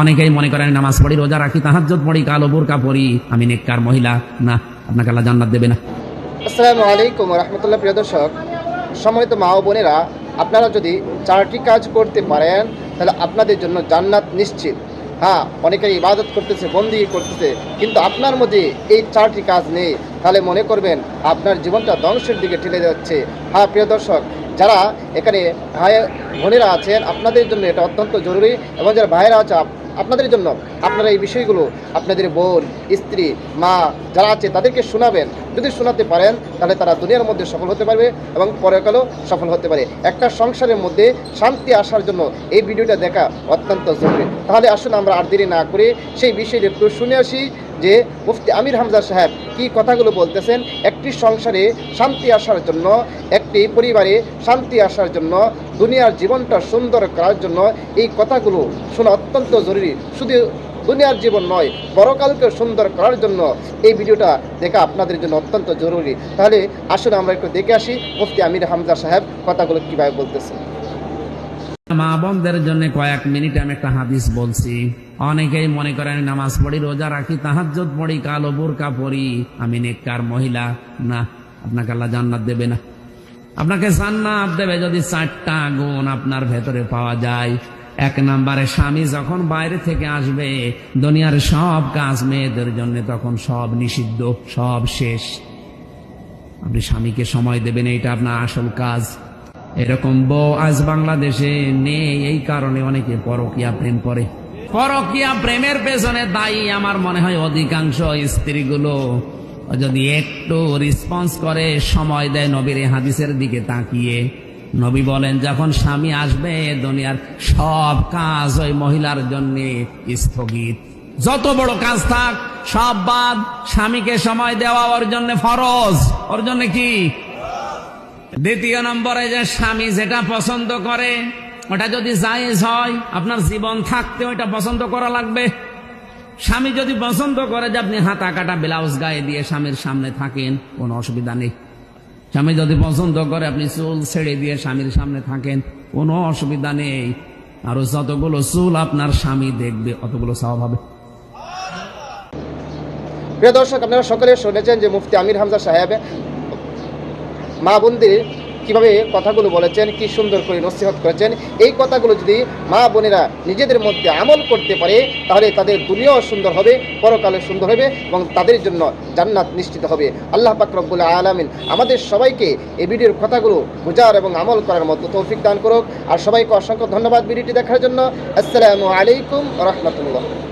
অনেকেই মনে করেন নামাজ পড়ি, রোজা রাখি তাহাজ্জত পড়ি, কালো বোরকা পড়ি আমি নেককার মহিলা। না, আপনাকে আল্লাহ জান্নাত দেবে না। আসসালামু আলাইকুম রহমতুল্লাহ, প্রিয় দর্শক। সম্মানিত মা ও বোনেরা, আপনারা যদি চারটি কাজ করতে পারেন, তাহলে আপনাদের জন্য জান্নাত নিশ্চিত। হ্যাঁ অনেকে ইবাদত করতেছে, বন্দি করতেছে, কিন্তু আপনার মধ্যে এই চারটি কাজ নেই। তাহলে মনে করবেন, আপনার জীবনটা ধ্বংসের দিকে ঠেলে যাচ্ছে। হ্যাঁ প্রিয় দর্শক, যারা এখানে ভাই বোনেরা আছেন, আপনাদের জন্য এটা অত্যন্ত জরুরি, এবং যারা ভাইয়েরা আছে আপনাদের জন্য আপনারা এই বিষয়গুলো আপনাদের বোন, স্ত্রী, মা যারা আছে তাদেরকে শোনাবেন। যদি শোনাতে পারেন, তাহলে তারা দুনিয়ার মধ্যে সফল হতে পারবে এবং পরকালেও সফল হতে পারে। একটা সংসারের মধ্যে শান্তি আসার জন্য এই ভিডিওটা দেখা অত্যন্ত জরুরি। তাহলে আসুন আমরা আর দেরি না করে সেই বিষয়টা একটু শুনে আসি যে মুফতি আমির হামজা সাহেব কি কথাগুলো বলতেছেন। একটি সংসারে শান্তি আসার জন্য, একটি পরিবারে শান্তি আসার জন্য দুনিয়ার জীবনটা সুন্দর করার জন্য এই কথাগুলো শোনা অত্যন্ত জরুরি। শুধু দুনিয়ার জীবন নয়, পরকালকে সুন্দর করার জন্য এই ভিডিওটা দেখা আপনাদের জন্য অত্যন্ত জরুরি। তাহলে আসুন আমরা একটু দেখে আসি, মুফতি আমির হামজা সাহেব কথাগুলো কীভাবে বলতেছেন মা বোনদের জন্য কয়েক মিনিট আমি একটা হাদিস বলছি। অনেকেই মনে করেন নামাজ পড়ি, রোজা রাখি তাহাজ্জত পড়ি, কালো বোরকা পড়ি আমি নেককার মহিলা। না, আপনাকে আল্লাহ জান্নাত দেবে না। আপনাকে জান্নাত দেবে যদি চারটা গুণ আপনার ভেতরে পাওয়া যায়। এক নম্বরে স্বামী যখন বাইরে থেকে আসবে, দুনিয়ার সব কাজ মেয়েদের জন্য তখন সব নিষিদ্ধ, সব শেষ। আপনি স্বামীকে সময় দেবেন এটা আপনার আসল কাজ। এরকম বউ আজ বাংলাদেশে নেই, এই কারণে অনেকে পরকিয়া প্রেম করে। পরকিয়া প্রেমের পেছনে দায়ী, আমার মনে হয় অধিকাংশ স্ত্রীগুলো। যদি একটু রেসপন্স করে, সময় দেয় নবীর হাদিসের দিকে তাকিয়ে। নবী বলেন, যখন স্বামী আসবে, দুনিয়ার সব কাজ ওই মহিলার জন্য স্থগিত। যত বড় কাজ থাক, সব বাদ। স্বামীকে সময় দেওয়া ওর জন্য ফরজ। ওর জন্য কি? দ্বিতীয় নম্বরে যে স্বামী যেটা পছন্দ করে, ওটা যদি জায়েজ হয়, আপনার জীবন থাকতে ওইটা পছন্দ করা লাগবে। স্বামী যদি পছন্দ করে যে আপনি হাতা কাটা ব্লাউজ গায়ে দিয়ে স্বামীর সামনে থাকেন, কোনো অসুবিধা নেই। স্বামী যদি পছন্দ করে আপনি চুল ছেড়ে দিয়ে স্বামীর সামনে থাকেন, কোনো অসুবিধা নেই। আর যতগুলো চুল আপনার স্বামী দেখবে, অতগুলো স্বভাব হবে। প্রিয় দর্শক, আপনারা সকলে শুনেছেন যে মুফতি আমির হামজা সাহেব মা বোনদের কীভাবে কথাগুলো বলেছেন, কি সুন্দর করে নসিহত করেছেন, এই কথাগুলো যদি মা বোনেরা নিজেদের মধ্যে আমল করতে পারে, তাহলে তাদের দুনিয়াও সুন্দর হবে পরকালে সুন্দর হবে এবং তাদের জন্য জান্নাত নিশ্চিত হবে। আল্লাহ পাক রব্বুল আলামিন আমাদের সবাইকে এই ভিডিওর কথাগুলো বোঝার এবং আমল করার মতো তৌফিক দান করুক। আর সবাইকে অসংখ্য ধন্যবাদ ভিডিওটি দেখার জন্য। আসসালামু আলাইকুম রহমতুল্লাহ।